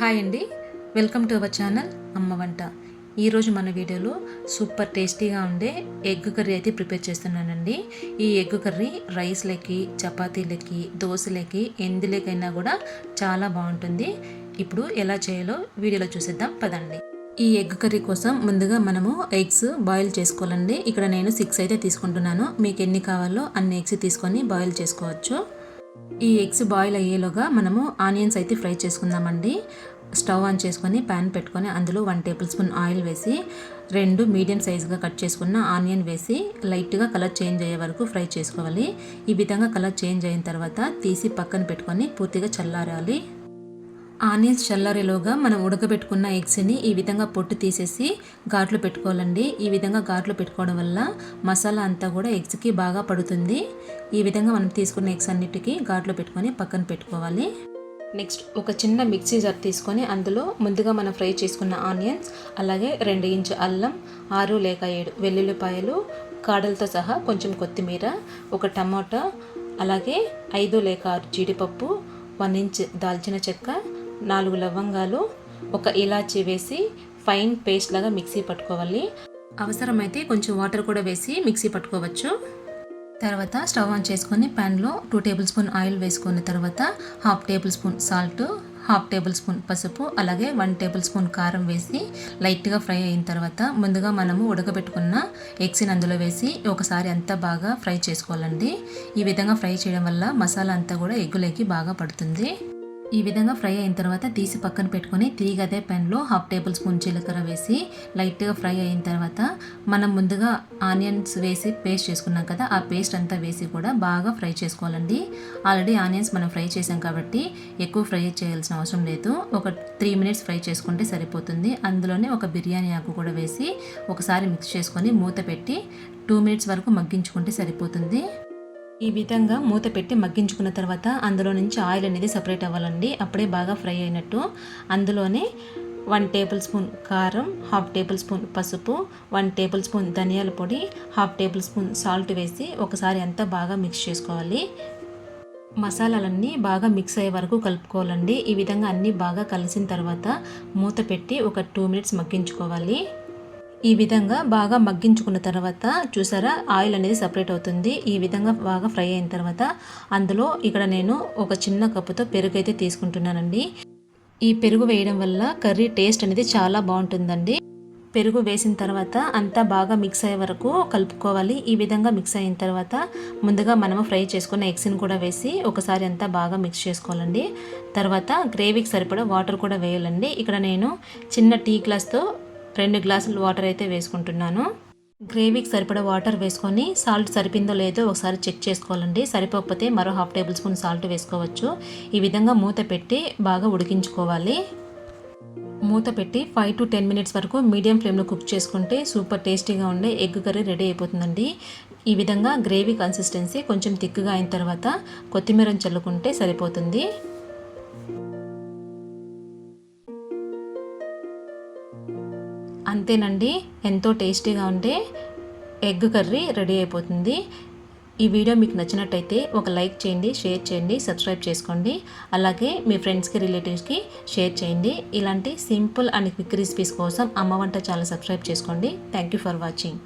Hi అండి. Welcome to our channel అమ్మ వంట. ఈరోజు మన వీడియోలో సూపర్ టేస్టీగా ఉండే ఎగ్ కర్రీ అయితే ప్రిపేర్ చేస్తున్నానండి. ఈ ఎగ్ కర్రీ రైస్లకి చపాతీలకి దోశలకి ఎందులోకైనా కూడా చాలా బాగుంటుంది. ఇప్పుడు ఎలా చేయాలో వీడియోలో చూసేద్దాం. పదండి. ఈ ఎగ్ కర్రీ కోసం ముందుగా మనము ఎగ్స్ బాయిల్ చేసుకోవాలండి. ఇక్కడ నేను సిక్స్ అయితే తీసుకుంటున్నాను. మీకు ఎన్ని కావాలో అన్ని ఎగ్స్ తీసుకొని బాయిల్ చేసుకోవచ్చు. ఈ ఎగ్స్ బాయిల్ అయ్యేలోగా మనము ఆనియన్స్ అయితే ఫ్రై చేసుకుందామండి. స్టవ్ ఆన్ చేసుకొని ప్యాన్ పెట్టుకొని అందులో వన్ టేబుల్ స్పూన్ ఆయిల్ వేసి రెండు మీడియం సైజుగా కట్ చేసుకున్న ఆనియన్ వేసి లైట్గా కలర్ చేంజ్ అయ్యే వరకు ఫ్రై చేసుకోవాలి. ఈ విధంగా కలర్ చేంజ్ అయిన తర్వాత తీసి పక్కన పెట్టుకొని పూర్తిగా చల్లారాలి. ఆనియన్స్ చల్లారేలోగా మనం ఉడకబెట్టుకున్న ఎగ్స్ని ఈ విధంగా పొట్టు తీసేసి ఘాట్లు పెట్టుకోవాలండి. ఈ విధంగా ఘాట్లు పెట్టుకోవడం వల్ల మసాలా అంతా కూడా ఎగ్స్కి బాగా పడుతుంది. ఈ విధంగా మనం తీసుకున్న ఎగ్స్ అన్నిటికీ ఘాట్లు పెట్టుకొని పక్కన పెట్టుకోవాలి. నెక్స్ట్ ఒక చిన్న మిక్సీ జార్ తీసుకొని అందులో ముందుగా మనం ఫ్రై చేసుకున్న ఆనియన్స్ అలాగే రెండు ఇంచు అల్లం ఆరు లేక ఏడు వెల్లుల్లిపాయలు కాడలతో సహా కొంచెం కొత్తిమీర ఒక టమాటా అలాగే ఐదు లేక ఆరు జీడిపప్పు వన్ ఇంచ్ దాల్చిన చెక్క నాలుగు లవంగాలు ఒక ఇలాచి వేసి ఫైన్ పేస్ట్ లాగా మిక్సీ పట్టుకోవాలి. అవసరమైతే కొంచెం వాటర్ కూడా వేసి మిక్సీ పట్టుకోవచ్చు. తర్వాత స్టవ్ ఆన్ చేసుకొని ప్యాన్లో టూ టేబుల్ స్పూన్ ఆయిల్ వేసుకున్న తర్వాత half tablespoon salt half tablespoon పసుపు అలాగే వన్ టేబుల్ స్పూన్ కారం వేసి లైట్గా ఫ్రై అయిన తర్వాత ముందుగా మనము ఉడకబెట్టుకున్న ఎగ్స్ని అందులో వేసి ఒకసారి అంతా బాగా ఫ్రై చేసుకోవాలండి. ఈ విధంగా ఫ్రై చేయడం వల్ల మసాలా అంతా కూడా ఎగ్గులోకి బాగా పడుతుంది. ఈ విధంగా ఫ్రై అయిన తర్వాత తీసి పక్కన పెట్టుకొని తిరిగి అదే పెన్లో హాఫ్ టేబుల్ స్పూన్ జీలకర్ర వేసి లైట్గా ఫ్రై అయిన తర్వాత మనం ముందుగా ఆనియన్స్ వేసి పేస్ట్ చేసుకున్నాం కదా ఆ పేస్ట్ అంతా వేసి కూడా బాగా ఫ్రై చేసుకోవాలండి. ఆల్రెడీ ఆనియన్స్ మనం ఫ్రై చేసాం కాబట్టి ఎక్కువ ఫ్రై చేయాల్సిన అవసరం లేదు. ఒక త్రీ మినిట్స్ ఫ్రై చేసుకుంటే సరిపోతుంది. అందులోనే ఒక బిర్యానీ ఆకు కూడా వేసి ఒకసారి మిక్స్ చేసుకొని మూత పెట్టి టూ మినిట్స్ వరకు మగ్గించుకుంటే సరిపోతుంది. ఈ విధంగా మూత పెట్టి మగ్గించుకున్న తర్వాత అందులో నుంచి ఆయిల్ అనేది సపరేట్ అవ్వాలండి. అప్పుడే బాగా ఫ్రై అయినట్టు. అందులోనే వన్ టేబుల్ స్పూన్ కారం హాఫ్ టేబుల్ స్పూన్ పసుపు వన్ టేబుల్ స్పూన్ ధనియాల పొడి హాఫ్ టేబుల్ స్పూన్ సాల్ట్ వేసి ఒకసారి అంతా బాగా మిక్స్ చేసుకోవాలి. మసాలాలన్నీ బాగా మిక్స్ అయ్యే వరకు కలుపుకోవాలండి. ఈ విధంగా అన్నీ బాగా కలిసిన తర్వాత మూత పెట్టి ఒక టూ మినిట్స్ మగ్గించుకోవాలి. ఈ విధంగా బాగా మగ్గించుకున్న తర్వాత చూసారా ఆయిల్ అనేది సపరేట్ అవుతుంది. ఈ విధంగా బాగా ఫ్రై అయిన తర్వాత అందులో ఇక్కడ నేను ఒక చిన్న కప్పుతో పెరుగు అయితే తీసుకుంటున్నానండి. ఈ పెరుగు వేయడం వల్ల కర్రీ టేస్ట్ అనేది చాలా బాగుంటుందండి. పెరుగు వేసిన తర్వాత అంతా బాగా మిక్స్ అయ్యే వరకు కలుపుకోవాలి. ఈ విధంగా మిక్స్ అయిన తర్వాత ముందుగా మనము ఫ్రై చేసుకున్న ఎగ్స్ని కూడా వేసి ఒకసారి అంతా బాగా మిక్స్ చేసుకోవాలండి. తర్వాత గ్రేవీకి సరిపడా వాటర్ కూడా వేయాలండి. ఇక్కడ నేను చిన్న టీ గ్లాస్తో రెండు గ్లాసులు వాటర్ అయితే వేసుకుంటున్నాను. గ్రేవీకి సరిపడా వాటర్ వేసుకొని సాల్ట్ సరిపోయిందో లేదో ఒకసారి చెక్ చేసుకోవాలండి. సరిపోకపోతే మరో హాఫ్ టేబుల్ స్పూన్ సాల్ట్ వేసుకోవచ్చు. ఈ విధంగా మూత పెట్టి బాగా ఉడికించుకోవాలి. మూత పెట్టి ఫైవ్ టు టెన్ మినిట్స్ వరకు మీడియం ఫ్లేమ్లో కుక్ చేసుకుంటే సూపర్ టేస్టీగా ఉండే ఎగ్ కర్రీ రెడీ అయిపోతుందండి. ఈ విధంగా గ్రేవీ కన్సిస్టెన్సీ కొంచెం థిక్గా అయిన తర్వాత కొత్తిమీరని చల్లుకుంటే సరిపోతుంది. అంతేనండి. ఎంతో టేస్టీగా ఉండే ఎగ్ కర్రీ రెడీ అయిపోతుంది. ఈ వీడియో మీకు నచ్చినట్టయితే ఒక లైక్ చేయండి షేర్ చేయండి సబ్స్క్రైబ్ చేసుకోండి. అలాగే మీ ఫ్రెండ్స్కి రిలేటివ్స్కి షేర్ చేయండి. ఇలాంటి సింపుల్ అండ్ క్విక్ రెసిపీస్ కోసం అమ్మ వంట చాలా సబ్స్క్రైబ్ చేసుకోండి. Thank you for watching.